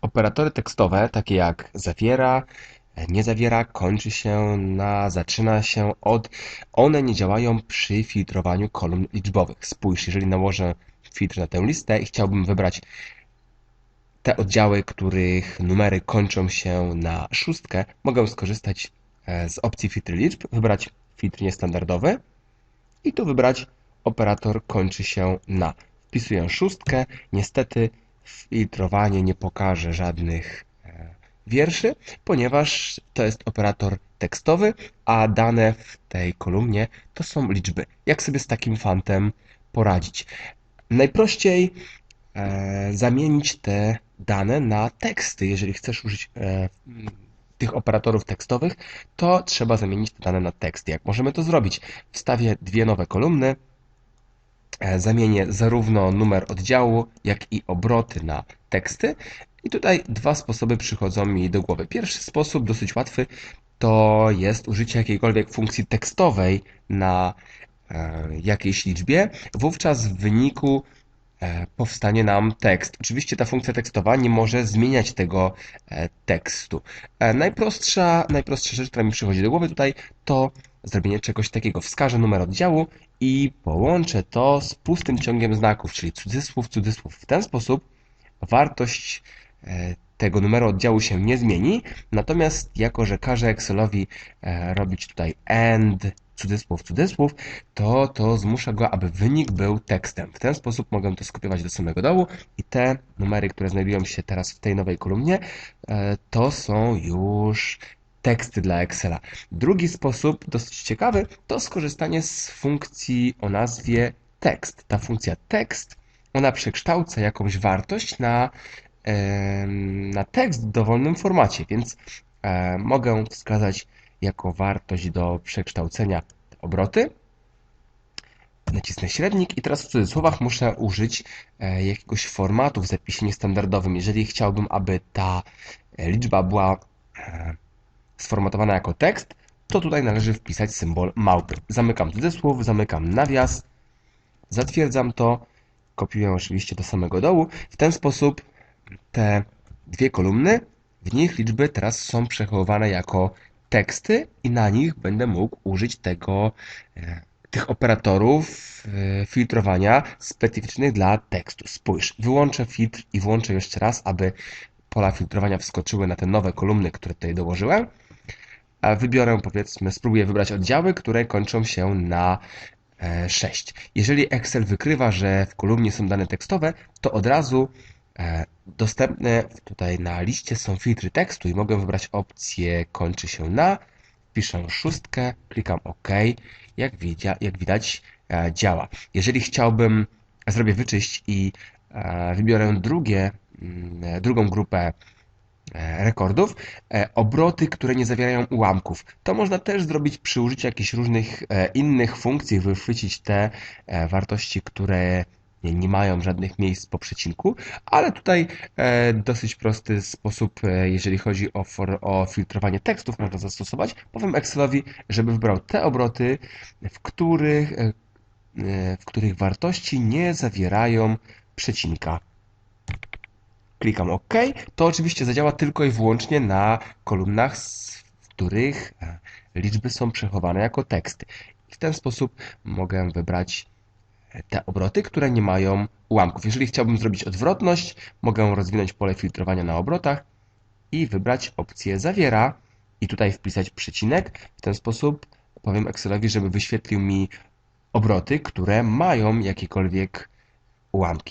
Operatory tekstowe, takie jak zawiera, nie zawiera, kończy się na, zaczyna się od, one nie działają przy filtrowaniu kolumn liczbowych. Spójrz, jeżeli nałożę filtr na tę listę i chciałbym wybrać te oddziały, których numery kończą się na szóstkę, mogę skorzystać e, z opcji filtr liczb, wybrać filtr niestandardowy i tu wybrać operator kończy się na. Wpisuję szóstkę, niestety filtrowanie nie pokaże żadnych e, wierszy, ponieważ to jest operator tekstowy, a dane w tej kolumnie to są liczby. Jak sobie z takim fantem poradzić? Najprościej e, zamienić te dane na teksty. Jeżeli chcesz użyć e, tych operatorów tekstowych, to trzeba zamienić te dane na teksty. Jak możemy to zrobić? Wstawię dwie nowe kolumny, zamienię zarówno numer oddziału, jak i obroty na teksty. I tutaj dwa sposoby przychodzą mi do głowy. Pierwszy sposób, dosyć łatwy, to jest użycie jakiejkolwiek funkcji tekstowej na e, jakiejś liczbie. Wówczas w wyniku E, powstanie nam tekst. Oczywiście ta funkcja tekstowa nie może zmieniać tego e, tekstu. E, najprostsza, najprostsza rzecz, która mi przychodzi do głowy tutaj, to zrobienie czegoś takiego. Wskażę numer oddziału i połączę to z pustym ciągiem znaków, czyli cudzysłów, cudzysłów. W ten sposób wartość tego numeru oddziału się nie zmieni, natomiast jako, że każę Excelowi robić tutaj AND, cudzysłów, cudzysłów, to to zmusza go, aby wynik był tekstem. W ten sposób mogę to skopiować do samego dołu i te numery, które znajdują się teraz w tej nowej kolumnie, e, to są już teksty dla Excela. Drugi sposób, dosyć ciekawy, to skorzystanie z funkcji o nazwie tekst. Ta funkcja tekst, ona przekształca jakąś wartość na, na tekst w dowolnym formacie, więc e, mogę wskazać jako wartość do przekształcenia obroty. Nacisnę średnik i teraz w cudzysłowach muszę użyć e, jakiegoś formatu w zapisie niestandardowym. Jeżeli chciałbym, aby ta e, liczba była sformatowana jako tekst, to tutaj należy wpisać symbol małpy. Zamykam cudzysłów, zamykam nawias, zatwierdzam to, kopiuję oczywiście do samego dołu. W ten sposób te dwie kolumny, w nich liczby teraz są przechowywane jako teksty i na nich będę mógł użyć tego, e, tych operatorów e, filtrowania specyficznych dla tekstu. Spójrz, wyłączę filtr i włączę jeszcze raz, aby pola filtrowania wskoczyły na te nowe kolumny, które tutaj dołożyłem. Wybiorę, powiedzmy, spróbuję wybrać oddziały, które kończą się na 6. E, Jeżeli Excel wykrywa, że w kolumnie są dane tekstowe, to od razu E, dostępne tutaj na liście są filtry tekstu i mogę wybrać opcję kończy się na, wpiszę szóstkę, klikam OK, jak, widzia, jak widać e, działa. Jeżeli chciałbym, zrobię wyczyść i wybiorę drugie, mm, drugą grupę rekordów, obroty, które nie zawierają ułamków. To można też zrobić przy użyciu jakichś różnych innych funkcji, wychwycić te wartości, które nie, mają żadnych miejsc po przecinku, ale tutaj e, dosyć prosty sposób, e, jeżeli chodzi o, for, o filtrowanie tekstów, można zastosować. Powiem Excelowi, żeby wybrał te obroty, w których, e, e w których wartości nie zawierają przecinka. Klikam OK. To oczywiście zadziała tylko i wyłącznie na kolumnach, w których e, liczby są przechowane jako teksty. W ten sposób mogę wybrać te obroty, które nie mają ułamków. Jeżeli chciałbym zrobić odwrotność, mogę rozwinąć pole filtrowania na obrotach i wybrać opcję zawiera i tutaj wpisać przecinek. W ten sposób powiem Excelowi, żeby wyświetlił mi obroty, które mają jakiekolwiek ułamki.